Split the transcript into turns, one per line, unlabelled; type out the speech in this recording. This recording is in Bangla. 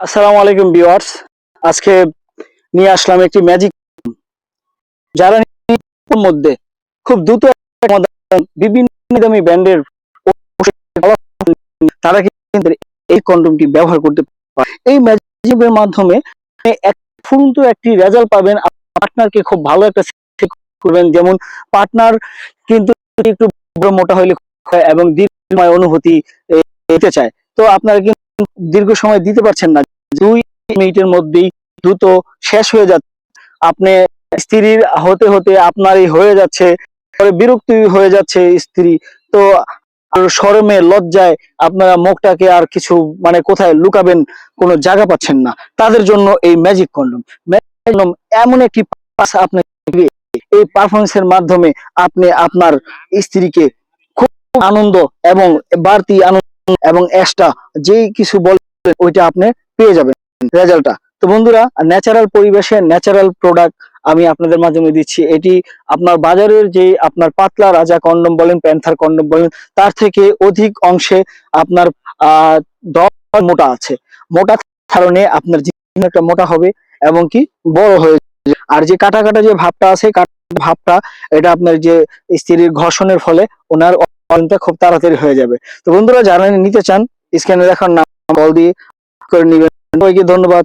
আসসালামু আলাইকুম ভিউয়ার্স। আজকে নিয়ে আসলাম একটি ম্যাজিক যারা মধ্যে খুব দ্রুত বিভিন্ন দামি ব্র্যান্ডের তারা কিন্তু এই কন্ডমটি ব্যবহার করতে পারে। এই ম্যাজিকের মাধ্যমে এক ফুরন্ত একটি রেজাল্ট পাবেন। পার্টনারকে খুব ভালো একটা করবেন। যেমন পার্টনার কিন্তু একটু মোটা হইলে এবং দীর্ঘময় অনুভূতি পেতে চায়। তো আপনারা কিন্তু দীর্ঘ সময় দিতে পারছেন না। মিনিটের মধ্যেই দ্রুত শেষ হয়ে যাচ্ছে। আপনি স্ত্রীর হতে হতে আপনারই হয়ে যাচ্ছে, পরে বিরক্তি হয়ে যাচ্ছে স্ত্রী। তো শরমে, লজ্জায় আপনারা মুখটাকে আর কিছু মানে কোথায় লুকাবেন, কোনো জায়গা পাচ্ছেন না। তাদের জন্য এই ম্যাজিক কন্ডম কন্ডম এমন একটি পাস আপনাকে এই পারফরমেন্সের মাধ্যমে আপনি আপনার স্ত্রীকে খুব আনন্দ এবং বাড়তি আনন্দ এবং এক্সট্রা যেই কিছু বলবেন ওইটা আপনি পেয়ে যাবেন। রেজাল্টটা। তো বন্ধুরা ন্যাচারাল পরিবেশে ন্যাচারাল প্রোডাক্ট আমি আপনাদের মাধ্যমে দিচ্ছি। এটি আপনার বাজারের যে আপনার পাতলা রাজা কন্ডম বলেন, প্যান্থার কন্ডম বলেন, তার থেকে অধিক অংশে আপনার আহ মোটা আছে। মোটা কারণে আপনার একটা মোটা হবে এবং কি বড় হয়ে। আর যে কাটা কাটা যে ভাবটা আছে ভাবটা, এটা আপনার যে স্ত্রীর ঘর্ষণের ফলে ওনার খুব তাড়াতাড়ি হয়ে যাবে। তো বন্ধুরা, যারা নিতে চান, স্ক্যানে দেখার নাম কল দিয়ে করে নিবেন। ধন্যবাদ।